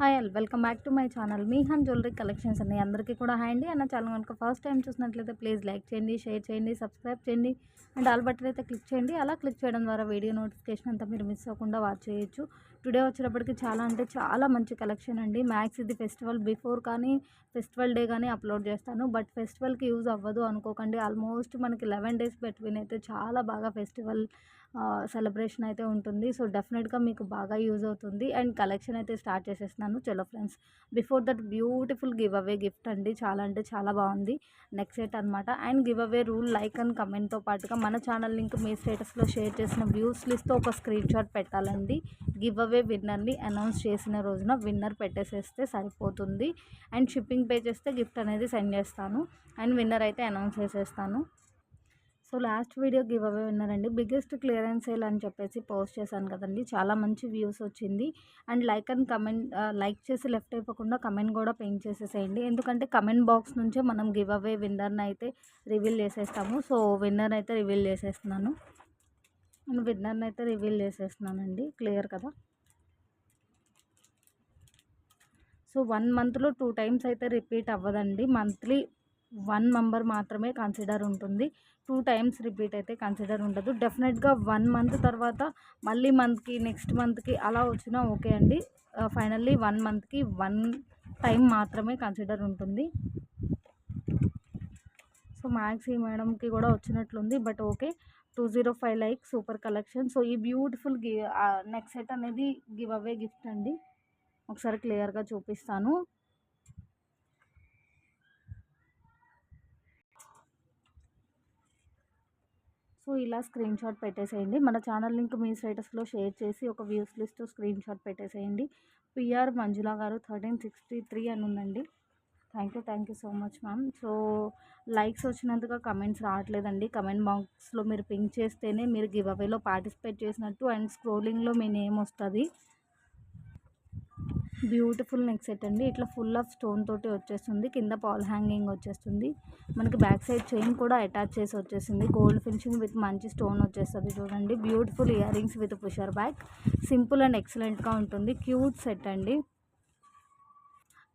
Hi all welcome back to my channel. మీహాన్ jewellery collections అండి అందరికీ కూడా హాయ్ అండి. అన్న ఛానల్ కనుక ఫస్ట్ టైం చూసినట్లయితే ప్లీజ్ లైక్ చేయండి షేర్ చేయండి సబ్స్క్రైబ్ చేయండి అండ్ ఆల్ బట్టన్ అయితే క్లిక్ చేయండి. అలా క్లిక్ చేయడం ద్వారా వీడియో నోటిఫికేషన్ అంతా మీరు మిస్ అవ్వకుండా వాచ్ చేయొచ్చు. టుడే వచ్చేటప్పటికి చాలా అంటే చాలా మంచి కలెక్షన్ అండి. మ్యాక్స్ ఇది ఫెస్టివల్ బిఫోర్ కానీ ఫెస్టివల్ డే కానీ అప్లోడ్ చేస్తాను. బట్ ఫెస్టివల్కి యూజ్ అవ్వదు అనుకోకండి. ఆల్మోస్ట్ మనకి లెవెన్ డేస్ బిట్వీన్ అయితే చాలా బాగా ఫెస్టివల్ సెలబ్రేషన్ అయితే ఉంటుంది. సో డెఫినెట్గా మీకు బాగా యూజ్ అవుతుంది. అండ్ కలెక్షన్ అయితే స్టార్ట్ చేసేస్తున్నాను. చలో friends before that beautiful giveaway gift అండి. చాలా అంటే చాలా బాగుంది. నెక్స్ట్ సెట్ అనమాట and giveaway rule like and కమెంట్తో పాటుగా మన ఛానల్ లింక్ మీ స్టేటస్లో షేర్ చేసిన వ్యూస్ లిస్ట్తో ఒక స్క్రీన్ షాట్ పెట్టాలండి. గివ్ అవే విన్నర్ని అనౌన్స్ చేసిన రోజున విన్నర్ పెట్టేసేస్తే సరిపోతుంది. అండ్ షిప్పింగ్ పే చేస్తే గిఫ్ట్ అనేది సెండ్ చేస్తాను. అండ్ విన్నర్ అయితే అనౌన్స్ చేసేస్తాను. So last video give away విన్నారండి biggest clearance sale అని చెప్పేసి పోస్ట్ చేశాను కదండి. చాలా మంచి వ్యూస్ వచ్చింది. And like and comment like చేసి లెఫ్ట్ అయిపోకుండా కమెంట్ కూడా పెయింట్ చేసేసేయండి. ఎందుకంటే కమెంట్ బాక్స్ నుంచే మనం గివ్ అవే విన్నర్ని అయితే రివీల్ చేసేస్తాము. సో విన్నర్ అయితే రివీల్ చేసేస్తున్నాను. అండ్ విన్నర్ని అయితే రివీల్ చేసేస్తున్నానండి. క్లియర్ కదా? సో వన్ మంత్లో టూ టైమ్స్ అయితే రిపీట్ అవ్వదండి. మంత్లీ వన్ మెంబర్ మాత్రమే కన్సిడర్ ఉంటుంది. టూ టైమ్స్ రిపీట్ అయితే కన్సిడర్ ఉండదు. డెఫినెట్గా వన్ మంత్ తర్వాత మళ్ళీ మంత్కి నెక్స్ట్ మంత్కి అలా వచ్చినా ఓకే అండి. ఫైనల్లీ వన్ మంత్కి వన్ టైం మాత్రమే కన్సిడర్ ఉంటుంది. సో మ్యాక్స్ ఈ మేడంకి కూడా వచ్చినట్లుంది. But okay two zero five like super collection. So ఈ బ్యూటిఫుల్ గి నెక్స్ట్ సెట్ అనేది గివ్ అవే గిఫ్ట్ అండి. ఒకసారి క్లియర్గా చూపిస్తాను. సో ఇలా స్క్రీన్ షాట్ పెట్టేసేయండి. మన ఛానల్ లింక్ మీ స్టేటస్లో షేర్ చేసి ఒక వ్యూస్ లిస్ట్ స్క్రీన్ షాట్ పెట్టేసేయండి. P R Manjula garu thirteen sixty three అని ఉందండి. Thank you thank you so much ma'am. So likes వచ్చినందుకు కమెంట్స్ రావట్లేదండి. కమెంట్ బాక్స్లో మీరు పింక్ చేస్తేనే మీరు గివ్ అవేలో పార్టిసిపేట్ చేసినట్టు అండ్ స్క్రోలింగ్లో మీ నేమ్ వస్తుంది. బ్యూటిఫుల్ నెక్ సెట్ అండి. ఇట్లా ఫుల్ ఆఫ్ స్టోన్ తోటి వచ్చేస్తుంది. కింద పాల్ హ్యాంగింగ్ వచ్చేస్తుంది. మనకి బ్యాక్ సైడ్ చైన్ కూడా అటాచ్ చేసి వచ్చేసింది. గోల్డ్ ఫినిషింగ్ విత్ మంచి స్టోన్ వచ్చేస్తుంది చూడండి. Beautiful earrings with pusher back. Simple and ఎక్సలెంట్గా ఉంటుంది. క్యూట్ సెట్ అండి.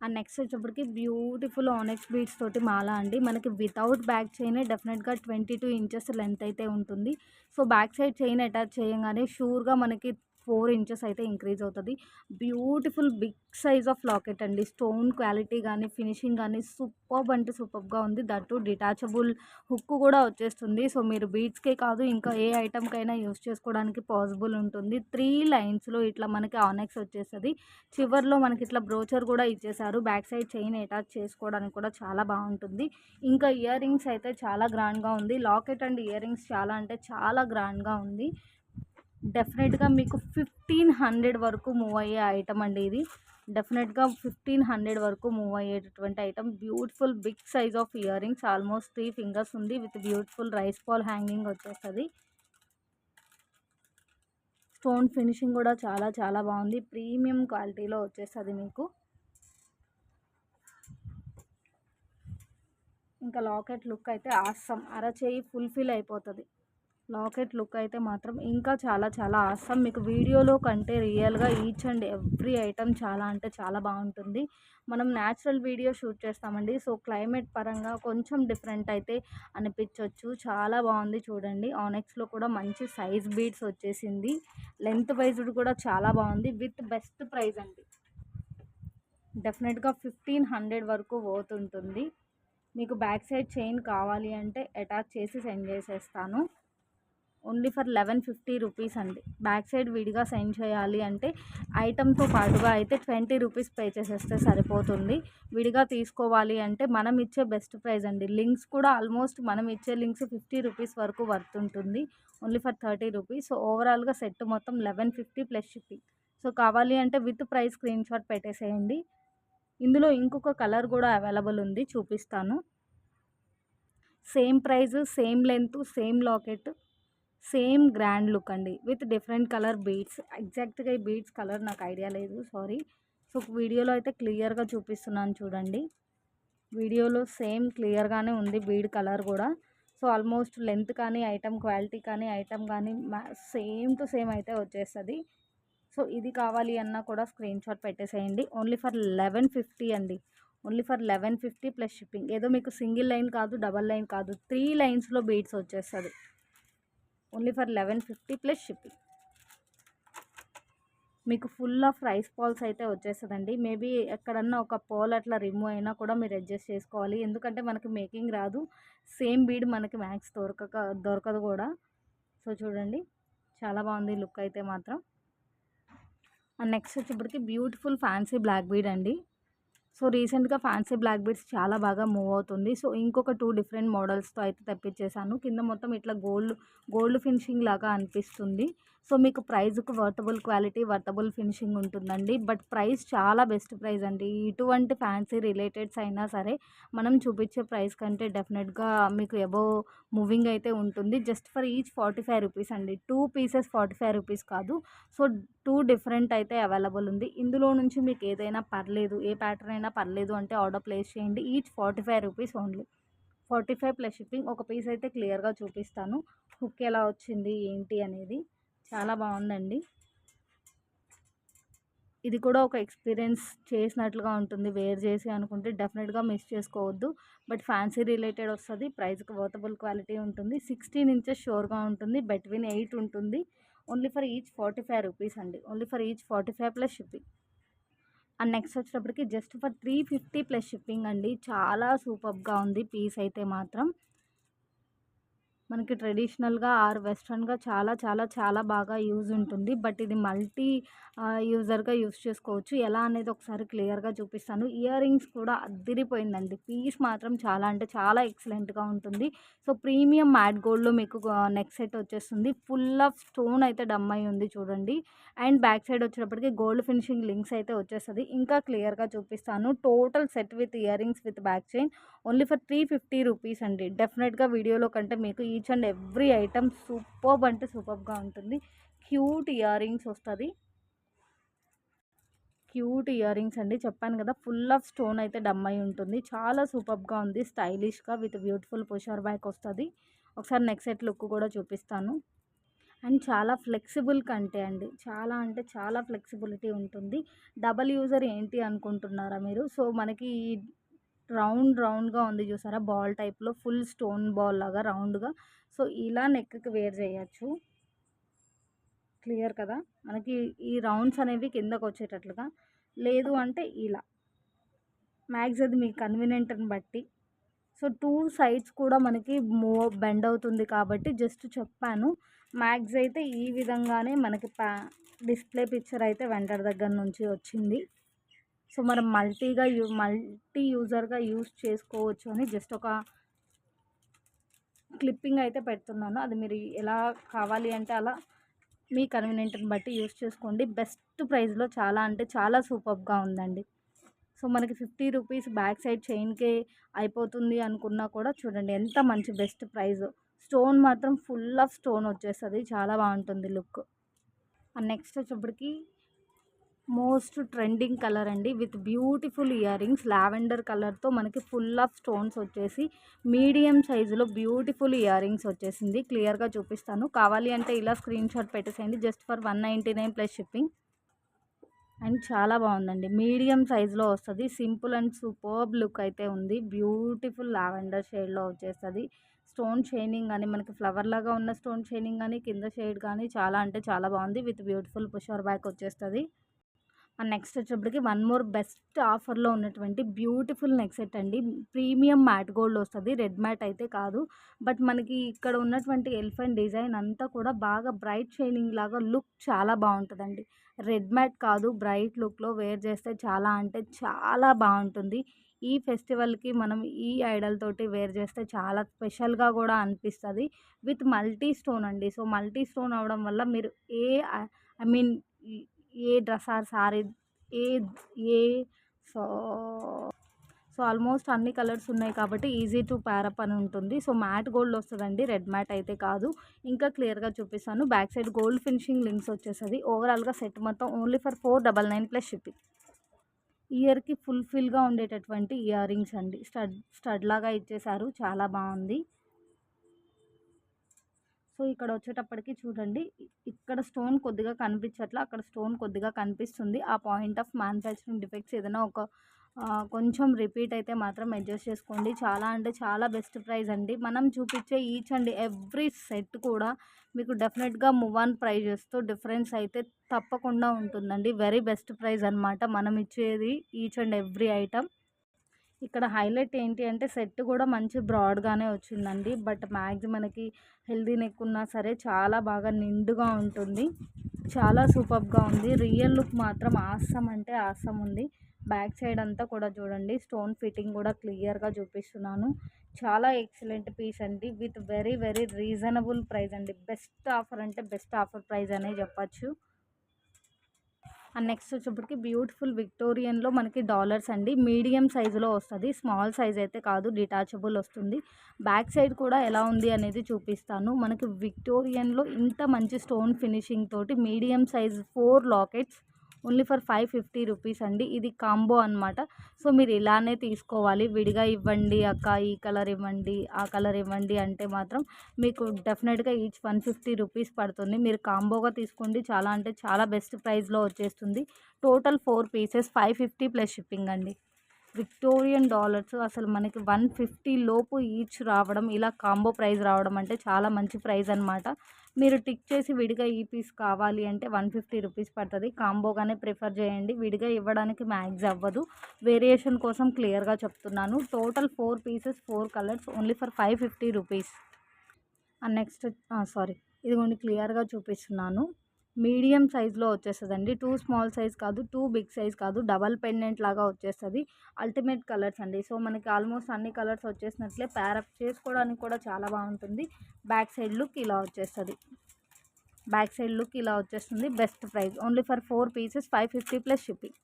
అండ్ నెక్స్ట్ వచ్చేప్పటికి బ్యూటిఫుల్ ఆనెక్స్ బీడ్స్ తోటి మాల అండి. మనకి వితౌట్ బ్యాక్ చైన్ డెఫినెట్గా ట్వంటీ టూ ఇంచెస్ లెంత్ అయితే ఉంటుంది. So back side chain attach చేయగానే షూర్గా మనకి ఫోర్ ఇంచెస్ అయితే ఇంక్రీజ్ అవుతుంది. Beautiful big size of locket అండి. స్టోన్ క్వాలిటీ కానీ ఫినిషింగ్ కానీ సూపర్బ్ అంటే సూపర్గా ఉంది. దట్టు డిటాచబుల్ హుక్ కూడా వచ్చేస్తుంది. సో మీరు బీట్స్కే కాదు ఇంకా ఏ ఐటమ్కైనా యూస్ చేసుకోవడానికి పాసిబుల్ ఉంటుంది. త్రీ లైన్స్లో ఇట్లా మనకి ఆనెక్స్ వచ్చేస్తుంది. చివర్లో మనకి ఇట్లా బ్రోచర్ కూడా ఇచ్చేసారు బ్యాక్ సైడ్ చైన్ అటాచ్ చేసుకోవడానికి కూడా చాలా బాగుంటుంది. ఇంకా ఇయర్ రింగ్స్ అయితే చాలా గ్రాండ్గా ఉంది. లాకెట్ అండ్ ఇయర్ రింగ్స్ చాలా అంటే చాలా గ్రాండ్గా ఉంది. డెఫినెట్గా మీకు ఫిఫ్టీన్ హండ్రెడ్ వరకు మూవ్ అయ్యే ఐటమ్ అండి ఇది. డెఫినెట్గా ఫిఫ్టీన్ హండ్రెడ్ వరకు మూవ్ అయ్యేటటువంటి item. Beautiful big size of earrings almost three fingers ఉంది with beautiful rice pearl hanging వచ్చేస్తుంది. స్టోన్ ఫినిషింగ్ కూడా చాలా చాలా బాగుంది. ప్రీమియం క్వాలిటీలో వచ్చేస్తుంది మీకు. ఇంకా లాకెట్ లుక్ అయితే ఆసం అరచేయి ఫుల్ఫిల్ అయిపోతుంది. లాకెట్ లుక్ అయితే మాత్రం ఇంకా చాలా చాలా ఆసం మీకు వీడియోలో కంటే రియల్గా ఈచ్ అండ్ ఎవ్రీ ఐటమ్ చాలా అంటే చాలా బాగుంటుంది. మనం న్యాచురల్ వీడియో షూట్ చేస్తామండి. సో క్లైమేట్ పరంగా కొంచెం డిఫరెంట్ అయితే అనిపించవచ్చు చాలా బాగుంది చూడండి. ఆనెక్స్లో కూడా మంచి సైజ్ బీడ్స్ వచ్చేసింది. లెంత్ వైజ్డ్ కూడా చాలా బాగుంది. విత్ బెస్ట్ ప్రైజ్ అండి. డెఫినెట్గా ఫిఫ్టీన్ హండ్రెడ్ వరకు పోతుంటుంది. మీకు బ్యాక్ సైడ్ చైన్ కావాలి అంటే అటాచ్ చేసి సెండ్ చేసేస్తాను. Only for eleven fifty rupees అండి. బ్యాక్ సైడ్ విడిగా సెండ్ చేయాలి అంటే ఐటమ్తో పాటుగా అయితే ట్వంటీ రూపీస్ పే చేసేస్తే సరిపోతుంది. విడిగా తీసుకోవాలి అంటే మనం ఇచ్చే బెస్ట్ ప్రైస్ అండి. లింక్స్ కూడా ఆల్మోస్ట్ మనం ఇచ్చే లింక్స్ ఫిఫ్టీ రూపీస్ వరకు వర్త్ ఉంటుంది. Only for thirty rupees. So ఓవరాల్గా సెట్ మొత్తం eleven fifty plus shipping. So కావాలి అంటే విత్ ప్రైస్ స్క్రీన్ షాట్ పెట్టేసేయండి. ఇందులో ఇంకొక కలర్ కూడా అవైలబుల్ ఉంది. చూపిస్తాను. Same price same length same locket. Same grand look అండి. విత్ డిఫరెంట్ కలర్ బీడ్స్ ఎగ్జాక్ట్గా ఈ బీడ్స్ కలర్ నాకు ఐడియా లేదు. సారీ. సో వీడియోలో అయితే క్లియర్గా చూపిస్తున్నాను చూడండి. వీడియోలో సేమ్ క్లియర్గానే ఉంది బీడ్ కలర్ కూడా. సో ఆల్మోస్ట్ లెంత్ కానీ ఐటమ్ క్వాలిటీ కానీ ఐటమ్ కానీ సేమ్ టు సేమ్ అయితే వచ్చేస్తుంది. సో ఇది కావాలి అన్నా కూడా స్క్రీన్ షాట్ పెట్టేసేయండి. ఓన్లీ ఫర్ లెవెన్ ఫిఫ్టీ అండి. Only for eleven fifty plus shipping. ఏదో మీకు సింగిల్ లైన్ కాదు డబల్ లైన్ కాదు త్రీ లైన్స్లో బీడ్స్ వచ్చేస్తుంది. Only for eleven fifty plus shipping. మీకు ఫుల్ ఆఫ్ రైస్ పాల్స్ అయితే వచ్చేస్తుందండి. మేబీ ఎక్కడన్నా ఒక పోల్ అట్లా రిమూవ్ అయినా కూడా మీరు అడ్జస్ట్ చేసుకోవాలి. ఎందుకంటే మనకి మేకింగ్ రాదు. సేమ్ బీడ్ మనకి మ్యాక్స్ దొరకక దొరకదు కూడా. సో చూడండి. చాలా బాగుంది లుక్ అయితే మాత్రం. నెక్స్ట్ వచ్చేప్పటికి బ్యూటిఫుల్ ఫ్యాన్సీ బ్లాక్ బీడ్ అండి. సో రీసెంట్గా ఫ్యాన్సీ బ్లాక్ బీడ్స్ చాలా బాగా మూవ్ అవుతుంది. సో ఇంకొక టూ డిఫరెంట్ మోడల్స్తో అయితే తెప్పించేసాను. కింద మొత్తం ఇట్లా గోల్డ్ గోల్డ్ ఫినిషింగ్ లాగా అనిపిస్తుంది. సో మీకు ప్రైజ్కు వర్తబుల్ క్వాలిటీ వర్తబుల్ ఫినిషింగ్ ఉంటుందండి. బట్ ప్రైస్ చాలా బెస్ట్ ప్రైస్ అండి. ఇటువంటి ఫ్యాన్సీ రిలేటెడ్స్ అయినా సరే మనం చూపించే ప్రైస్ కంటే డెఫినెట్గా మీకు ఎబో మూవింగ్ అయితే ఉంటుంది. Just for each forty five rupees అండి. Two pieces forty five rupees కాదు. సో టూ డిఫరెంట్ అయితే అవైలబుల్ ఉంది. ఇందులో నుంచి మీకు ఏదైనా పర్లేదు ఏ ప్యాటర్న్ అయినా పర్లేదు అంటే ఆర్డర్ ప్లేస్ చేయండి. Each forty five rupees only. Forty five plus shipping. ఒక పీస్ అయితే క్లియర్గా చూపిస్తాను. హుక్ ఎలా వచ్చింది ఏంటి అనేది. చాలా బాగుందండి. ఇది కూడా ఒక ఎక్స్పీరియన్స్ చేసినట్లుగా ఉంటుంది. వేర్ చేసి అనుకుంటే డెఫినెట్గా మిస్ చేసుకోవద్దు. బట్ ఫ్యాన్సీ రిలేటెడ్ వస్తుంది. ప్రైస్కి వర్తబుల్ క్వాలిటీ ఉంటుంది. సిక్స్టీన్ ఇంచెస్ షోర్గా ఉంటుంది. బెట్వీన్ ఎయిట్ ఉంటుంది. Only for each forty five rupees అండి. Only for each forty five plus shipping. And next వచ్చేటప్పటికి just for three fifty plus shipping అండి. చాలా సూపర్గా ఉంది పీస్ అయితే మాత్రం. మనకి ట్రెడిషనల్గా ఆర్ వెస్ట్రన్గా చాలా చాలా చాలా బాగా యూజ్ ఉంటుంది. బట్ ఇది మల్టీ యూజర్గా యూజ్ చేసుకోవచ్చు. ఎలా అనేది ఒకసారి క్లియర్గా చూపిస్తాను. ఇయర్ రింగ్స్ కూడా అద్దిరిపోయిందండి పీస్ మాత్రం చాలా అంటే చాలా ఎక్సలెంట్గా ఉంటుంది. సో ప్రీమియం మ్యాట్ గోల్డ్లో మీకు నెక్ సెట్ వచ్చేస్తుంది. ఫుల్ ఆఫ్ స్టోన్ అయితే డమ్ అయి ఉంది చూడండి. అండ్ బ్యాక్ సైడ్ వచ్చేటప్పటికి గోల్డ్ ఫినిషింగ్ లింక్స్ అయితే వచ్చేస్తుంది. ఇంకా క్లియర్గా చూపిస్తాను. Total set with earrings with back chain only for three fifty rupees అండి. డెఫినెట్గా వీడియోలో కంటే మీకు ఈ each and every item superb అంటే సూపర్గా ఉంటుంది. క్యూట్ ఇయర్ రింగ్స్ వస్తుంది. క్యూట్ ఇయర్ రింగ్స్ అండి. చెప్పాను కదా ఫుల్ ఆఫ్ స్టోన్ అయితే డమ్ అయి ఉంటుంది. చాలా సూపర్గా ఉంది. స్టైలిష్గా విత్ బ్యూటిఫుల్ పుషర్ బ్యాక్ వస్తుంది. ఒకసారి నెక్స్ట్ సెట్ లుక్ కూడా చూపిస్తాను. అండ్ చాలా ఫ్లెక్సిబుల్ కంటే అండి. చాలా అంటే చాలా ఫ్లెక్సిబిలిటీ ఉంటుంది. డబల్ యూజర్ ఏంటి అనుకుంటున్నారా మీరు? సో మనకి రౌండ్ రౌండ్గా ఉంది చూసారా? బాల్ టైప్లో ఫుల్ స్టోన్ బాల్ లాగా రౌండ్గా. సో ఇలా నెక్కి వేర్ చేయొచ్చు. క్లియర్ కదా? మనకి ఈ రౌండ్స్ అనేవి కిందకు వచ్చేటట్లుగా. లేదు అంటే ఇలా. మ్యాక్స్ అది మీ కన్వీనియంట్ని బట్టి. సో టూ సైడ్స్ కూడా మనకి మూవ్ బెండ్ అవుతుంది కాబట్టి జస్ట్ చెప్పాను. మ్యాక్స్ అయితే ఈ విధంగానే మనకి ప్యా డిస్ప్లే పిక్చర్ అయితే వెంటర్ దగ్గర నుంచి వచ్చింది. సో మనం మల్టీగా యూ మల్టీ యూజర్గా యూస్ చేసుకోవచ్చు అని జస్ట్ ఒక క్లిప్పింగ్ అయితే పెడుతున్నాను. అది మీరు ఎలా కావాలి అంటే అలా మీ కన్వీనియంట్ని బట్టి యూస్ చేసుకోండి. బెస్ట్ ప్రైస్లో చాలా అంటే చాలా సూపర్గా ఉందండి. సో మనకి ఫిఫ్టీ రూపీస్ బ్యాక్ సైడ్ చైన్కే అయిపోతుంది అనుకున్నా కూడా చూడండి ఎంత మంచి బెస్ట్ ప్రైస్. స్టోన్ మాత్రం ఫుల్ ఆఫ్ స్టోన్ వచ్చేస్తుంది. చాలా బాగుంటుంది లుక్. నెక్స్ట్ వచ్చేప్పటికి మోస్ట్ ట్రెండింగ్ కలర్ అండి. With beautiful earrings. లావెండర్ కలర్తో మనకి ఫుల్ ఆఫ్ స్టోన్స్ వచ్చేసి మీడియం సైజులో బ్యూటిఫుల్ ఇయర్ రింగ్స్ వచ్చేసింది. క్లియర్గా చూపిస్తాను. కావాలి అంటే ఇలా స్క్రీన్ షాట్ పెట్టేసేయండి. Just for one ninety nine plus shipping. And చాలా బాగుందండి. మీడియం సైజులో వస్తుంది. సింపుల్ అండ్ సూపర్బ్ లుక్ అయితే ఉంది. బ్యూటిఫుల్ లావెండర్ షేడ్లో వచ్చేస్తుంది. స్టోన్ షైనింగ్ కానీ మనకి ఫ్లవర్ లాగా ఉన్న స్టోన్ షైనింగ్ కానీ కింద షేడ్ కానీ చాలా అంటే చాలా బాగుంది. విత్ బ్యూటిఫుల్ పుషర్ బ్యాక్ వచ్చేస్తుంది. నెక్స్ట్ వచ్చేప్పటికి వన్ మోర్ బెస్ట్ ఆఫర్లో ఉన్నటువంటి బ్యూటిఫుల్ నెక్ సెట్ అండి. ప్రీమియం మ్యాట్ గోల్డ్ వస్తుంది. రెడ్ మ్యాట్ అయితే కాదు. బట్ మనకి ఇక్కడ ఉన్నటువంటి ఎలిఫెంట్ డిజైన్ అంతా కూడా బాగా బ్రైట్ షైనింగ్ లాగా లుక్ చాలా బాగుంటుందండి. రెడ్ మ్యాట్ కాదు. బ్రైట్ లుక్లో వేర్ చేస్తే చాలా అంటే చాలా బాగుంటుంది. ఈ ఫెస్టివల్కి మనం ఈ ఐడల్ తోటి వేర్ చేస్తే చాలా స్పెషల్గా కూడా అనిపిస్తుంది. విత్ మల్టీ స్టోన్ అండి. సో మల్టీ స్టోన్ అవడం వల్ల మీరు ఏ I mean A dress or sorry A A so so almost అన్ని కలర్స్ ఉన్నాయి కాబట్టి ఈజీ టు ప్యారప్ అని ఉంటుంది. సో మ్యాట్ గోల్డ్ వస్తుందండి రెడ్ మ్యాట్ అయితే కాదు. ఇంకా క్లియర్గా చూపిస్తాను. Back side gold finishing links వచ్చేస్తుంది. ఓవరాల్గా సెట్ మొత్తం only for four double nine plus shipping ఇయర్కి ఫుల్ఫిల్గా ఉండేటటువంటి ఇయర్ రింగ్స్ అండి. స్టడ్ స్టడ్ లాగా ఇచ్చేసారు చాలా బాగుంది. సో ఇక్కడ వచ్చేటప్పటికి చూడండి ఇక్కడ స్టోన్ కొద్దిగా కనిపించట్లా అక్కడ స్టోన్ కొద్దిగా కనిపిస్తుంది. ఆ పాయింట్ ఆఫ్ మ్యానుఫ్యాక్చరింగ్ డిఫెక్ట్స్ ఏదైనా ఒక కొంచెం రిపీట్ అయితే మాత్రం అడ్జస్ట్ చేసుకోండి. చాలా అంటే చాలా బెస్ట్ ప్రైస్ అండి. మనం చూపించే ఈచ్ అండ్ ఎవ్రీ సెట్ కూడా మీకు డెఫినెట్గా మూవ్ ఆన్ ప్రైజెస్తో డిఫరెన్స్ అయితే తప్పకుండా ఉంటుందండి. వెరీ బెస్ట్ ప్రైస్ అనమాట మనం ఇచ్చేది ఈచ్ అండ్ ఎవ్రీ ఐటమ్. ఇక్కడ హైలైట్ ఏంటి అంటే సెట్ కూడా మంచి బ్రాడ్గానే వచ్చిందండి. బట్ మ్యాక్స్ మనకి హెల్దీ నెక్ ఉన్నా సరే చాలా బాగా నిండుగా ఉంటుంది. చాలా సూపర్గా ఉంది. రియల్ లుక్ మాత్రం ఆసం అంటే ఆసం ఉంది. బ్యాక్ సైడ్ అంతా కూడా చూడండి. స్టోన్ ఫిట్టింగ్ కూడా క్లియర్గా చూపిస్తున్నాను. చాలా ఎక్సలెంట్ పీస్ అండి. With very very reasonable price అండి. బెస్ట్ ఆఫర్ అంటే బెస్ట్ ఆఫర్ ప్రైస్ అనే చెప్పచ్చు. అండ్ నెక్స్ట్ వచ్చేప్పటికి బ్యూటిఫుల్ విక్టోరియన్లో మనకి డాలర్స్ అండి. మీడియం సైజులో వస్తుంది. స్మాల్ సైజ్ అయితే కాదు. డిటాచబుల్ వస్తుంది. బ్యాక్ సైడ్ కూడా ఎలా ఉంది అనేది చూపిస్తాను. మనకి విక్టోరియన్లో ఇంత మంచి స్టోన్ ఫినిషింగ్ తోటి medium size four lockets only for five fifty rupees అండి. ఇది కాంబో అనమాట సో మీరు ఇలానే తీసుకోవాలి. విడిగా ఇవ్వండి అక్క ఈ కలర్ ఇవ్వండి ఆ కలర్ ఇవ్వండి అంటే మాత్రం మీకు డెఫినెట్గా ఈచ్ వన్ ఫిఫ్టీ రూపీస్ పడుతుంది. మీరు కాంబోగా తీసుకోండి. చాలా అంటే చాలా బెస్ట్ ప్రైస్లో వచ్చేస్తుంది. Total four pieces five fifty plus shipping అండి. విక్టోరియన్ డాలర్స్ అసలు మనకి వన్ ఫిఫ్టీ లోపు ఈచ్ రావడం ఇలా కాంబో ప్రైస్ రావడం అంటే చాలా మంచి ప్రైస్ అనమాట మీరు టిక్ చేసి విడిగా ఈ పీస్ కావాలి అంటే వన్ ఫిఫ్టీ రూపీస్ పడుతుంది. కాంబోగానే ప్రిఫర్ చేయండి. విడిగా ఇవ్వడానికి మ్యాక్స్ అవ్వదు. వేరియేషన్ కోసం క్లియర్గా చెప్తున్నాను. Total four pieces four colours only for five fifty rupees. Next sorry. ఇదిగోండి క్లియర్గా చూపిస్తున్నాను. మీడియం సైజ్లో వచ్చేస్తుందండి. టూ స్మాల్ సైజ్ కాదు టూ బిగ్ సైజ్ కాదు డబల్ పెండెంట్ లాగా వచ్చేస్తుంది. అల్టిమేట్ కలర్స్ అండి. సో మనకి ఆల్మోస్ట్ అన్ని కలర్స్ వచ్చేసినట్లే ప్యారప్ చేసుకోవడానికి కూడా చాలా బాగుంటుంది. బ్యాక్ సైడ్ లుక్ ఇలా వచ్చేస్తుంది. బ్యాక్ సైడ్ లుక్ ఇలా వచ్చేస్తుంది. Best price. Only for four pieces five fifty plus shipping.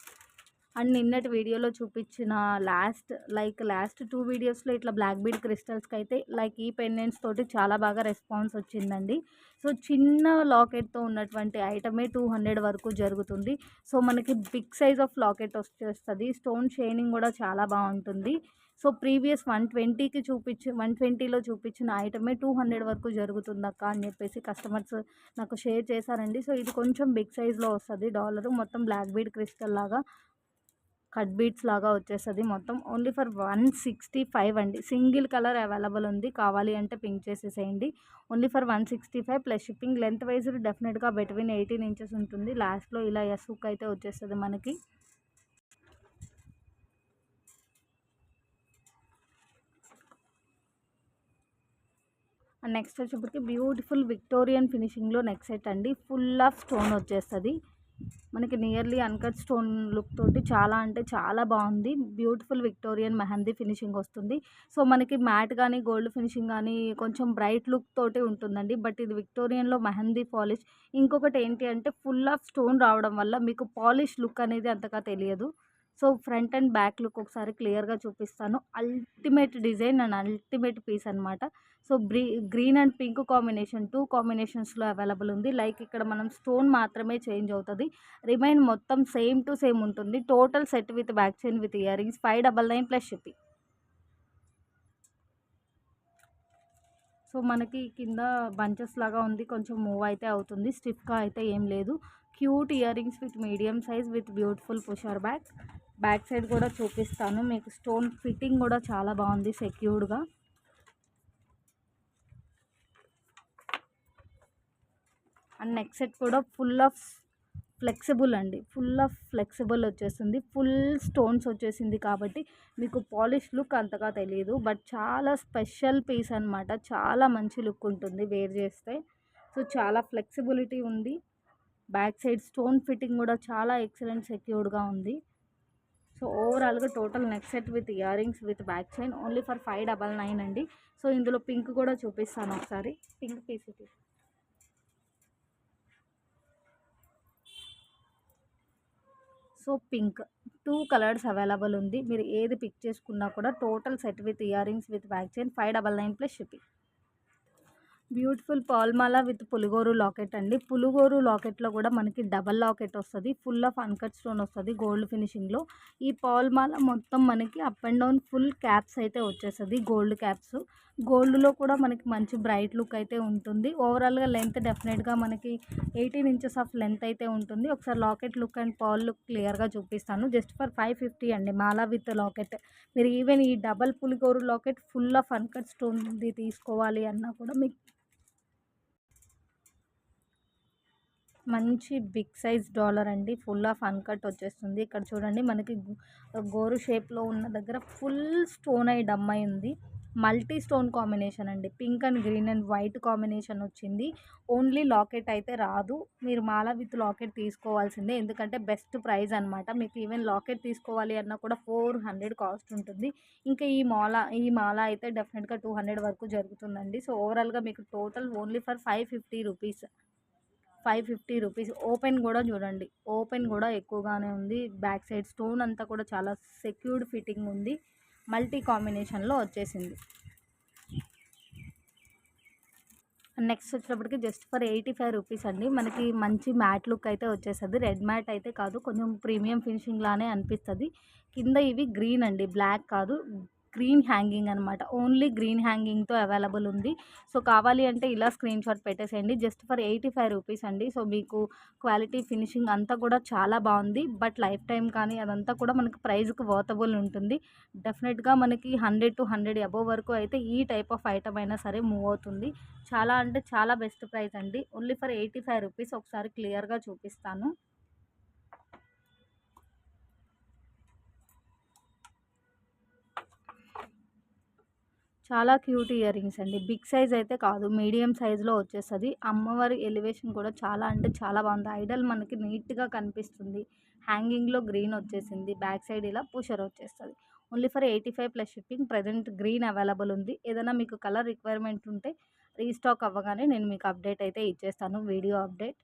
And నిన్నటి వీడియోలో చూపించిన లాస్ట్ లైక్ లాస్ట్ టూ వీడియోస్లో ఇట్లా బ్లాక్ బీడ్ క్రిస్టల్స్కి అయితే లైక్ ఈ పెండెంట్స్ తోటి చాలా బాగా రెస్పాన్స్ వచ్చిందండి. సో చిన్న లాకెట్తో ఉన్నటువంటి ఐటమే టూ హండ్రెడ్ వరకు జరుగుతుంది. సో మనకి బిగ్ సైజ్ ఆఫ్ లాకెట్ వచ్చేస్తుంది. స్టోన్ షైనింగ్ కూడా చాలా బాగుంటుంది. సో ప్రీవియస్ వన్ ట్వంటీకి చూపించి వన్ ట్వంటీలో చూపించిన ఐటమే టూ హండ్రెడ్ వరకు జరుగుతుందక్క అని చెప్పేసి కస్టమర్స్ నాకు షేర్ చేశారండి. సో ఇది కొంచెం బిగ్ సైజ్లో వస్తుంది డాలరు. మొత్తం బ్లాక్ బీడ్ క్రిస్టల్ లాగా కట్ బీట్స్ లాగా వచ్చేస్తుంది. మొత్తం only for one sixty five అండి. సింగిల్ కలర్ అవైలబుల్ ఉంది. కావాలి అంటే పింక్ చేసేసేయండి. Only for one sixty five plus shipping length wise డెఫినెట్గా బిట్వీన్ ఎయిటీన్ ఇంచెస్ ఉంటుంది. లాస్ట్లో ఇలా ఎస్ హుక్ అయితే వచ్చేస్తుంది మనకి. అండ్ నెక్స్ట్ వచ్చేప్పటికి బ్యూటిఫుల్ విక్టోరియన్ ఫినిషింగ్లో నెక్స్ట్ సెట్ అండి. ఫుల్ ఆఫ్ స్టోన్ వచ్చేస్తుంది. మనకి నియర్లీ అన్కట్ స్టోన్ లుక్ తోటి చాలా అంటే చాలా బాగుంది. బ్యూటిఫుల్ విక్టోరియన్ మెహందీ ఫినిషింగ్ వస్తుంది. సో మనకి మ్యాట్ కానీ గోల్డ్ ఫినిషింగ్ కానీ కొంచెం బ్రైట్ లుక్ తోటి ఉంటుందండి. బట్ ఇది విక్టోరియన్లో మెహందీ పాలిష్ ఇంకొకటి ఏంటి అంటే ఫుల్ ఆఫ్ స్టోన్ రావడం వల్ల మీకు పాలిష్ లుక్ అనేది అంతగా తెలియదు. So front and back look ఒకసారి క్లియర్గా చూపిస్తాను. Ultimate design and ultimate piece అనమాట so బ్రీ green and pink combination two కాంబినేషన్స్లో available ఉంది. లైక్ ఇక్కడ మనం స్టోన్ మాత్రమే చేంజ్ అవుతుంది. రిమైన్ మొత్తం సేమ్ టు సేమ్ ఉంటుంది. Total set with back chain with earrings. Five double nine plus shipping so మనకి కింద బంచెస్ లాగా ఉంది. కొంచెం మూవ్ అయితే అవుతుంది. స్టిఫ్గా అయితే ఏం లేదు. Cute earrings with medium size with beautiful pusher back back side కూడా చూపిస్తాను. మీకు స్టోన్ ఫిట్టింగ్ కూడా చాలా బాగుంది సెక్యూర్డ్గా అండ్ నెక్స్ట్ సెట్ కూడా ఫుల్ ఆఫ్ ఫ్లెక్సిబుల్ అండి. ఫుల్ ఆఫ్ ఫ్లెక్సిబుల్ వచ్చేసింది. ఫుల్ స్టోన్స్ వచ్చేసింది కాబట్టి మీకు పాలిష్ లుక్ అంతగా తెలియదు బట్ చాలా స్పెషల్ పీస్ అనమాట చాలా మంచి లుక్ ఉంటుంది వేర్ చేస్తే. సో చాలా ఫ్లెక్సిబిలిటీ ఉంది. బ్యాక్ సైడ్ స్టోన్ ఫిట్టింగ్ కూడా చాలా ఎక్సలెంట్ సెక్యూర్డ్గా ఉంది. సో ఓవరాల్గా total neck set with earrings with back chain only for five double nine అండి. సో ఇందులో పింక్ కూడా చూపిస్తాను ఒకసారి. పింక్ పీస్ ఇది so pink two colours available ఉంది. మీరు ఏది పిక్ చేసుకున్నా కూడా total set with earrings with back chain five double nine plus shipping beautiful పాల్మాల with పులిగోరు లాకెట్ అండి. పులిగోరు లాకెట్లో కూడా మనకి డబల్ లాకెట్ వస్తుంది. ఫుల్ ఆఫ్ అన్కట్ స్టోన్ వస్తుంది గోల్డ్ ఫినిషింగ్లో. ఈ పాల్మాల మొత్తం మనకి up and down full caps అయితే వచ్చేస్తుంది గోల్డ్ క్యాప్స్. గోల్డ్లో కూడా మనకి మంచి బ్రైట్ లుక్ అయితే ఉంటుంది. ఓవరాల్గా లెంత్ డెఫినెట్గా మనకి ఎయిటీన్ ఇంచెస్ ఆఫ్ లెంత్ అయితే ఉంటుంది. ఒకసారి లాకెట్ లుక్ అండ్ పాల్ లుక్ క్లియర్గా చూపిస్తాను. జస్ట్ ఫర్ ఫైవ్ ఫిఫ్టీ అండి మాలా విత్ లాకెట్. మీరు ఈవెన్ ఈ డబల్ పులిగోరు లాకెట్ ఫుల్ ఆఫ్ అన్కట్ స్టోన్ది తీసుకోవాలి అన్నా కూడా మీకు మంచి బిగ్ సైజ్ డాలర్ అండి. ఫుల్ ఆఫ్ అన్కట్ వచ్చేస్తుంది. ఇక్కడ చూడండి మనకి గోరు షేప్లో ఉన్న దగ్గర ఫుల్ స్టోన్ అయి డమ్మాయి ఉంది. మల్టీ స్టోన్ కాంబినేషన్ అండి. Pink and green and white combination వచ్చింది. ఓన్లీ లాకెట్ అయితే రాదు. మీరు మాల విత్ లాకెట్ తీసుకోవాల్సిందే. ఎందుకంటే బెస్ట్ ప్రైస్ అనమాట మీకు ఈవెన్ లాకెట్ తీసుకోవాలి అన్నా కూడా ఫోర్ హండ్రెడ్ కాస్ట్ ఉంటుంది. ఇంకా ఈ మాల ఈ మాల అయితే డెఫినెట్గా టూ హండ్రెడ్ వరకు జరుగుతుందండి. సో ఓవరాల్గా మీకు total only for five fifty rupees. Five fifty rupees. Open కూడా చూడండి. ఓపెన్ కూడా ఎక్కువగానే ఉంది. బ్యాక్ సైడ్ స్టోన్ అంతా కూడా చాలా సెక్యూర్డ్ ఫిట్టింగ్ ఉంది. మల్టీ కాంబినేషన్లో వచ్చేసింది. నెక్స్ట్ వచ్చేటప్పటికి just for eighty five rupees అండి. మనకి మంచి మ్యాట్ లుక్ అయితే వచ్చేస్తుంది. రెడ్ మ్యాట్ అయితే కాదు. కొంచెం ప్రీమియం ఫినిషింగ్ లానే అనిపిస్తుంది. కింద ఇవి గ్రీన్ అండి. బ్లాక్ కాదు. గ్రీన్ హ్యాంగింగ్ అనమాట ఓన్లీ గ్రీన్ హ్యాంగింగ్తో అవైలబుల్ ఉంది. సో కావాలి అంటే ఇలా స్క్రీన్ షాట్ పెట్టేసేయండి. Just for eighty five rupees అండి. సో మీకు క్వాలిటీ ఫినిషింగ్ అంతా కూడా చాలా బాగుంది. బట్ లైఫ్ టైం కానీ అదంతా కూడా మనకి ప్రైస్కి వర్తబుల్ ఉంటుంది. డెఫినెట్గా మనకి హండ్రెడ్ టు హండ్రెడ్ అబోవ్ వరకు అయితే ఈ టైప్ ఆఫ్ ఐటమ్ అయినా సరే మూవ్ అవుతుంది. చాలా అంటే చాలా బెస్ట్ ప్రైస్ అండి. Only for eighty five rupees. ఒకసారి క్లియర్గా చూపిస్తాను. చాలా క్యూట్ ఇయర్ రింగ్స్ అండి. బిగ్ సైజ్ అయితే కాదు మీడియం సైజులో వచ్చేస్తుంది. అమ్మవారి ఎలివేషన్ కూడా చాలా అంటే చాలా బాగుంది. ఐడల్ మనకి నీట్గా కనిపిస్తుంది. హ్యాంగింగ్లో గ్రీన్ వచ్చేసింది. బ్యాక్ సైడ్ ఇలా పుషర్ వచ్చేస్తుంది. Only for eighty five plus shipping. Present green available ఉంది. ఏదైనా మీకు కలర్ రిక్వైర్మెంట్ ఉంటే రీస్టాక్ అవ్వగానే నేను మీకు అప్డేట్ అయితే ఇచ్చేస్తాను. Video update.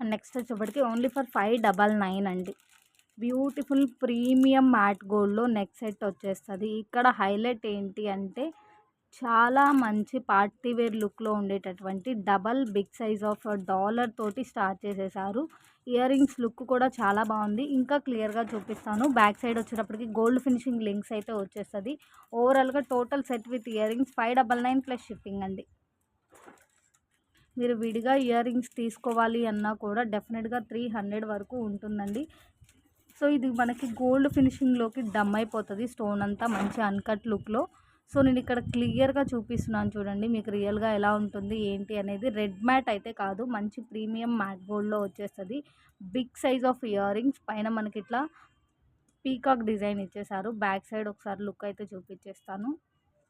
అండ్ నెక్స్ట్ వచ్చేప్పటికి only for five double nine అండి. బ్యూటిఫుల్ ప్రీమియం మ్యాట్ గోల్డ్లో నెక్ సెట్ వచ్చేస్తుంది. ఇక్కడ హైలైట్ ఏంటి అంటే చాలా మంచి పార్టీ వేర్ లుక్లో ఉండేటటువంటి double big size of dollar తోటి స్టార్ట్ చేసేసారు. ఇయర్ రింగ్స్ లుక్ కూడా చాలా బాగుంది. ఇంకా క్లియర్గా చూపిస్తాను. బ్యాక్ సైడ్ వచ్చేటప్పటికి గోల్డ్ ఫినిషింగ్ లింక్స్ అయితే వచ్చేస్తుంది. ఓవరాల్గా total set with ear rings five double nine plus shipping అండి. మీరు విడిగా ఇయర్ రింగ్స్ తీసుకోవాలి అన్నా కూడా డెఫినెట్గా త్రీ హండ్రెడ్ వరకు ఉంటుందండి. సో ఇది మనకి గోల్డ్ ఫినిషింగ్లోకి డమ్ అయిపోతుంది. స్టోన్ అంతా మంచి అన్కట్ లుక్లో సో నేను ఇక్కడ క్లియర్గా చూపిస్తున్నాను చూడండి మీకు రియల్గా ఎలా ఉంటుంది ఏంటి అనేది. రెడ్ మ్యాట్ అయితే కాదు మంచి ప్రీమియం మ్యాట్ గోల్డ్లో వచ్చేస్తుంది. Big size of ear rings పైన మనకి ఇట్లా పీకాక్ డిజైన్ ఇచ్చేసారు బ్యాక్ సైడ్ ఒకసారి లుక్ అయితే చూపించేస్తాను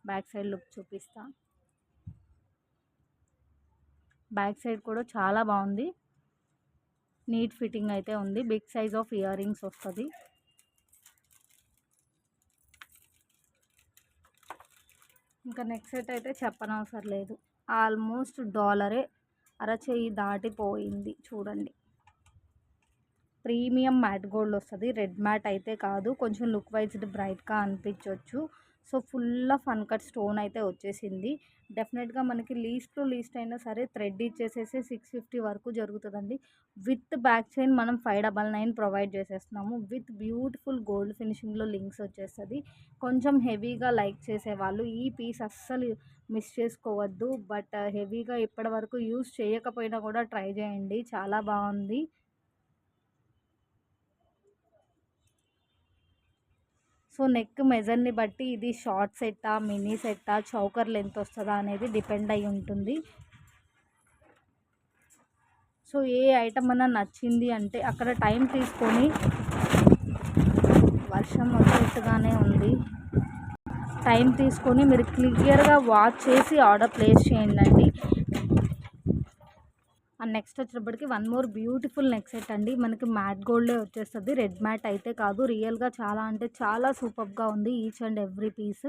బ్యాక్ సైడ్ లుక్ చూపిస్తా. బ్యాక్ సైడ్ కూడా చాలా బాగుంది. నీట్ ఫిట్టింగ్ అయితే ఉంది. Big size of ear rings వస్తుంది. ఇంకా నెక్స్ట్ సెట్ అయితే చెప్పనవసరం లేదు. ఆల్మోస్ట్ డాలరే అరచేయి దాటిపోయింది. చూడండి. ప్రీమియం మ్యాట్ గోల్డ్ వస్తుంది. రెడ్ మ్యాట్ అయితే కాదు. కొంచెం లుక్ వైజ్డ్ బ్రైట్గా అనిపించవచ్చు so full of uncut stone అయితే వచ్చేసింది. డెఫినెట్గా మనకి లీస్ట్లో లీస్ట్ అయినా సరే థ్రెడ్ ఇచ్చేసేసి సిక్స్ ఫిఫ్టీ వరకు జరుగుతుందండి. విత్ బ్యాక్ చైన్ మనం ఫైవ్ డబల్ నైన్ ప్రొవైడ్ చేసేస్తున్నాము. విత్ బ్యూటిఫుల్ గోల్డ్ ఫినిషింగ్లో లింక్స్ వచ్చేస్తుంది. కొంచెం హెవీగా లైక్ చేసేవాళ్ళు. ఈ పీస్ అస్సలు మిస్ చేసుకోవద్దు. బట్ హెవీగా ఇప్పటి వరకు యూస్ చేయకపోయినా కూడా ట్రై చేయండి. చాలా బాగుంది. సో నెక్ మెజర్ని బట్టి ఇది షార్ట్ సెట్టా మినీ సెట్టా చౌకర్ లెంత్ వస్తుందా అనేది డిపెండ్ అయి ఉంటుంది. సో ఏ ఐటమ్ అన్నా నచ్చింది అంటే అక్కడ టైం తీసుకొని వర్షం వచ్చేట్టుగానే ఉంది. టైం తీసుకొని మీరు క్లియర్గా వాచ్ చేసి ఆర్డర్ ప్లేస్ చేయండి అండ్ నెక్స్ట్ వచ్చేటప్పటికి one more beautiful neck set అండి. మనకి మ్యాట్ గోల్డే వచ్చేస్తుంది. రెడ్ మ్యాట్ అయితే కాదు. రియల్గా చాలా అంటే చాలా సూపర్గా ఉంది each and every piece.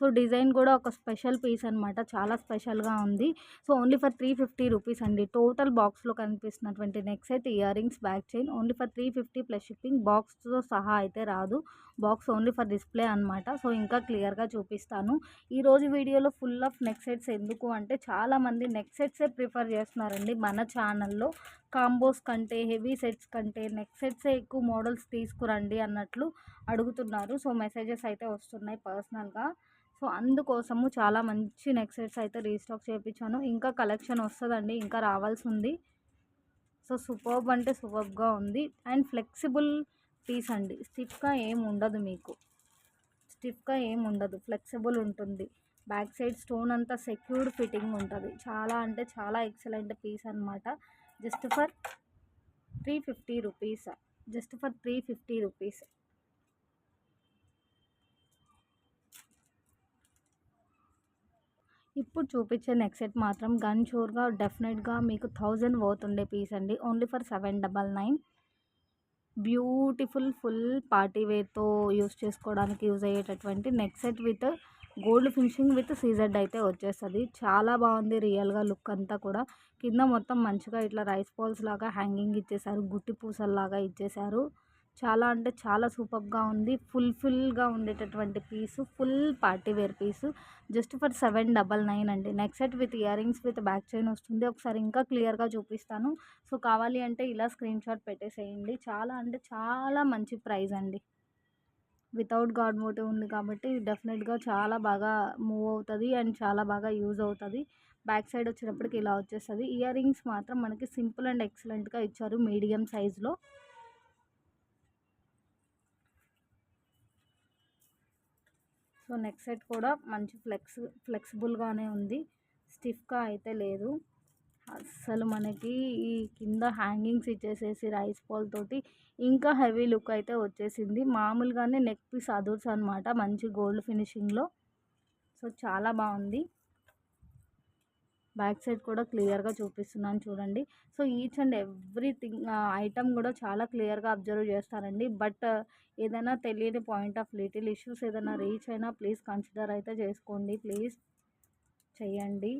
So design కూడా ఒక స్పెషల్ పీస్ అనమాట చాలా స్పెషల్గా ఉంది. So only for three fifty rupees అండి. టోటల్ బాక్స్లో కనిపిస్తున్నటువంటి neck set ear rings back chain only for three fifty plus shipping. బాక్స్తో సహా అయితే రాదు. బాక్స్ ఓన్లీ ఫర్ డిస్ప్లే అనమాట సో ఇంకా క్లియర్గా చూపిస్తాను. ఈరోజు వీడియోలో ఫుల్ ఆఫ్ నెక్ సెట్స్ ఎందుకు అంటే చాలామంది నెక్ సెట్సే ప్రిఫర్ చేస్తున్నారండి మన ఛానల్లో. కాంబోస్ కంటే హెవీ సెట్స్ కంటే నెక్ సెట్సే ఎక్కువ మోడల్స్ తీసుకురండి అన్నట్లు అడుగుతున్నారు. సో మెసేజెస్ అయితే వస్తున్నాయి పర్సనల్గా. సో అందుకోసము చాలా మంచి నెక్సెట్స్ అయితే రీస్టాక్ చేయించాను ఇంకా కలెక్షన్ వస్తుందండి ఇంకా రావాల్సి ఉంది సో సూపర్బ్ అంటే సూపర్బ్గా ఉంది. అండ్ ఫ్లెక్సిబుల్ పీస్ అండి స్టిఫ్గా ఏం ఉండదు మీకు. స్టిఫ్గా ఏం ఉండదు ఫ్లెక్సిబుల్ ఉంటుంది. బ్యాక్ సైడ్ స్టోన్ అంతా సెక్యూర్డ్ ఫిట్టింగ్ ఉంటుంది. చాలా అంటే చాలా ఎక్సలెంట్ పీస్ అనమాట just for three fifty rupees just for three fifty rupees. ఇప్పుడు చూపించే నెక్ సెట్ మాత్రం గన్ షూర్గా డెఫినెట్గా మీకు థౌజండ్ పోతుండే పీస్ అండి. Only for seven double nine. Beautiful full party వేర్తో use చేసుకోవడానికి యూజ్ అయ్యేటటువంటి neck set with gold finishing with సీజర్డ్ అయితే వచ్చేస్తుంది. చాలా బాగుంది రియల్గా లుక్ అంతా కూడా. కింద మొత్తం మంచిగా ఇట్లా రైస్ బాల్స్ లాగా హ్యాంగింగ్ ఇచ్చేసారు గుట్టి పూసల్లాగా ఇచ్చేసారు చాలా అంటే చాలా సూపర్గా ఉంది. ఫుల్ఫిల్గా ఉండేటటువంటి piece. Full party wear piece. Just for seven double nine అండి. Next set with earrings with back chain వస్తుంది. ఒకసారి ఇంకా క్లియర్గా చూపిస్తాను. సో కావాలి అంటే ఇలా స్క్రీన్ షాట్ పెట్టేసేయండి. చాలా అంటే చాలా మంచి ప్రైస్ అండి. వితౌట్ గాడ్ మోటివ్ ఉంది కాబట్టి డెఫినెట్గా చాలా బాగా మూవ్ అవుతుంది అండ్ చాలా బాగా యూజ్ అవుతుంది. బ్యాక్ సైడ్ వచ్చినప్పటికి ఇలా వచ్చేస్తుంది. ఇయర్ రింగ్స్ మాత్రం మనకి సింపుల్ అండ్ ఎక్సలెంట్గా ఇచ్చారు మీడియం సైజులో. సో నెక్ సెట్ కూడా మంచి ఫ్లెక్స్ ఫ్లెక్సిబుల్గానే ఉంది. స్టిఫ్గా అయితే లేదు. అసలు మనకి ఈ కింద హ్యాంగింగ్స్ ఇచ్చేసేసి రైస్ పాల్ తోటి ఇంకా హెవీ లుక్ అయితే వచ్చేసింది. మామూలుగానే నెక్ పీస్ అదుర్స్ అనమాట మంచి గోల్డ్ ఫినిషింగ్లో. సో చాలా బాగుంది. బ్యాక్ సైడ్ కూడా క్లియర్గా చూపిస్తున్నాను చూడండి. So each and everything item కూడా చాలా క్లియర్గా అబ్జర్వ్ చేస్తారండి. బట్ ఏదైనా తెలియని పాయింట్ ఆఫ్ లిటిల్ ఇష్యూస్ ఏదైనా రీచ్ అయినా ప్లీజ్ కన్సిడర్ అయితే చేసుకోండి. ప్లీజ్ చేయండి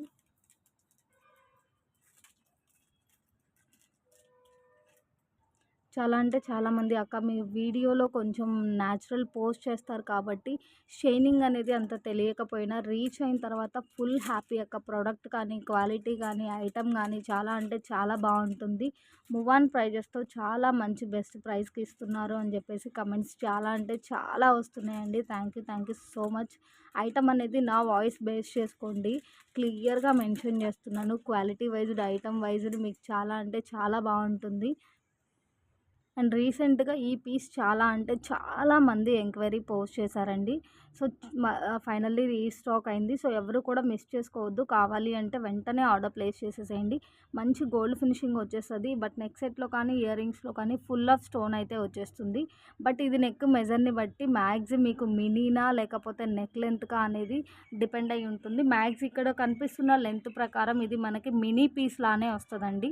చాలా అంటే చాలామంది అక్క మీ వీడియోలో కొంచెం న్యాచురల్ పోస్ట్ చేస్తారు కాబట్టి షైనింగ్ అనేది అంత తెలియకపోయినా రీచ్ అయిన తర్వాత ఫుల్ హ్యాపీ అక్క. ప్రోడక్ట్ కానీ క్వాలిటీ కానీ ఐటమ్ కానీ చాలా అంటే చాలా బాగుంటుంది. మువాన్ ప్రైజెస్తో చాలా మంచి బెస్ట్ ప్రైస్కి ఇస్తున్నారు అని చెప్పేసి కమెంట్స్ చాలా అంటే చాలా వస్తున్నాయండి. Thank you thank you so much. Item అనేది నా వాయిస్ బేస్ చేసుకోండి. క్లియర్గా మెన్షన్ చేస్తున్నాను. క్వాలిటీ వైజ్డ్ ఐటమ్ వైజ్డ్ మీకు చాలా అంటే చాలా బాగుంటుంది. అండ్ రీసెంట్గా ఈ పీస్ చాలా అంటే చాలా మంది ఎంక్వైరీ పోస్ట్ చేశారండి. సో ఫైనల్లీ రీస్టాక్ అయింది. సో ఎవరు కూడా మిస్ చేసుకోవద్దు. కావాలి అంటే వెంటనే ఆర్డర్ ప్లేస్ చేసేసేయండి. మంచి గోల్డ్ ఫినిషింగ్ వచ్చేస్తుంది. బట్ నెక్ సెట్లో కానీ ఇయర్ రింగ్స్లో కానీ ఫుల్ ఆఫ్ స్టోన్ అయితే వచ్చేస్తుంది. బట్ ఇది నెక్ మెజర్ని బట్టి మ్యాగ్జి మీకు మినీనా లేకపోతే నెక్ లెంత్గా అనేది డిపెండ్ అయి ఉంటుంది. మ్యాగ్స్ ఇక్కడ కనిపిస్తున్న లెంత్ ప్రకారం ఇది మనకి మినీ పీస్ లానే వస్తుందండి.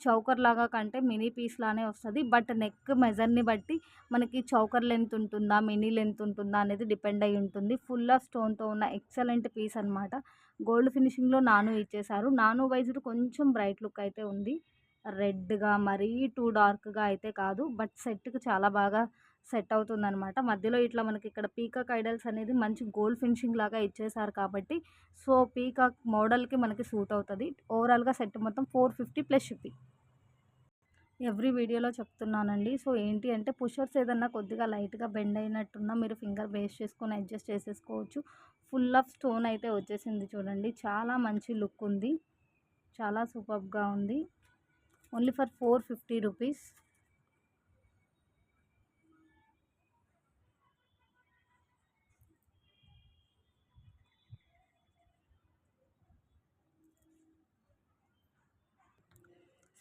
చౌకర్ లాగా కంటే మినీ పీస్ లానే వస్తుంది. బట్ నెక్ మెజర్ని బట్టి మనకి చౌకర్ లెంత్ ఉంటుందా మినీ లెంత్ ఉంటుందా అనేది డిపెండ్ అయి ఉంటుంది. ఫుల్ ఆఫ్ స్టోన్తో ఉన్న ఎక్సలెంట్ పీస్ అనమాట గోల్డ్ ఫినిషింగ్లో నాను ఇచ్చేశారు. నాను వైజ్ కొంచెం బ్రైట్ లుక్ అయితే ఉంది. రెడ్గా మరీ టూ డార్క్గా అయితే కాదు. బట్ సెట్కి చాలా బాగా సెట్ అవుతుంది అనమాట మధ్యలో ఇట్లా మనకి ఇక్కడ పీకాక్ ఐడల్స్ అనేది మంచి గోల్డ్ ఫినిషింగ్ లాగా ఇచ్చేసారు కాబట్టి సో పీకాక్ మోడల్కి మనకి సూట్ అవుతుంది. ఓవరాల్గా సెట్ మొత్తం four fifty plus shipping. Every వీడియోలో చెప్తున్నానండి. సో ఏంటి అంటే పుషర్స్ ఏదన్నా కొద్దిగా లైట్గా బెండ్ అయినట్టున్నా మీరు ఫింగర్ బేస్ చేసుకొని అడ్జస్ట్ చేసేసుకోవచ్చు. ఫుల్ ఆఫ్ స్టోన్ అయితే వచ్చేసింది చూడండి. చాలా మంచి లుక్ ఉంది. చాలా సూపర్గా ఉంది. Only for four fifty rupees.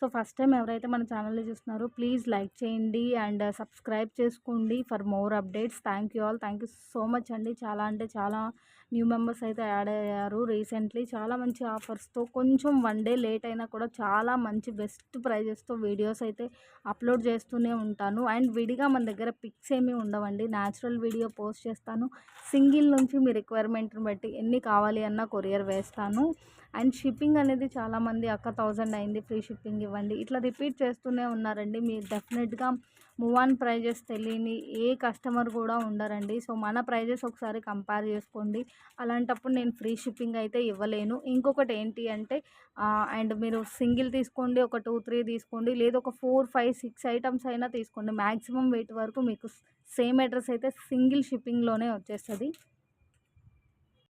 So first time ఎవరైతే మన ఛానల్ని చూస్తున్నారో ప్లీజ్ లైక్ చేయండి అండ్ సబ్స్క్రైబ్ చేసుకోండి for more updates. Thank you all. Thank you so much అండి. చాలా అంటే చాలా న్యూ మెంబర్స్ అయితే యాడ్ అయ్యారు రీసెంట్లీ. చాలా మంచి ఆఫర్స్తో కొంచెం వన్ డే లేట్ అయినా కూడా చాలా మంచి బెస్ట్ ప్రైజెస్తో వీడియోస్ అయితే అప్లోడ్ చేస్తూనే ఉంటాను. అండ్ విడిగా మన దగ్గర పిక్స్ ఏమీ ఉండవండి. న్యాచురల్ వీడియో పోస్ట్ చేస్తాను. సింగిల్ నుంచి మీ రిక్వైర్మెంట్ని బట్టి ఎన్ని కావాలి అన్న కొరియర్ వేస్తాను. అండ్ షిప్పింగ్ అనేది చాలామంది అక్క థౌజండ్ అయింది ఫ్రీ షిప్పింగ్ ఇవ్వండి. ఇట్లా రిపీట్ చేస్తూనే ఉన్నారండి. మీరు డెఫినెట్గా మూవ్ ఆన్ ప్రైజెస్ తెలియని ఏ కస్టమర్ కూడా ఉండరండి. సో మన ప్రైజెస్ ఒకసారి కంపేర్ చేసుకోండి. అలాంటప్పుడు నేను ఫ్రీ షిప్పింగ్ అయితే ఇవ్వలేను. ఇంకొకటి ఏంటి అంటే అండ్ మీరు సింగిల్ తీసుకోండి ఒక టూ త్రీ తీసుకోండి లేదా ఒక ఫోర్ ఫైవ్ సిక్స్ ఐటమ్స్ అయినా తీసుకోండి. మ్యాక్సిమం వెయిట్ వరకు మీకు సేమ్ అడ్రస్ అయితే సింగిల్ షిప్పింగ్లోనే వచ్చేస్తుంది.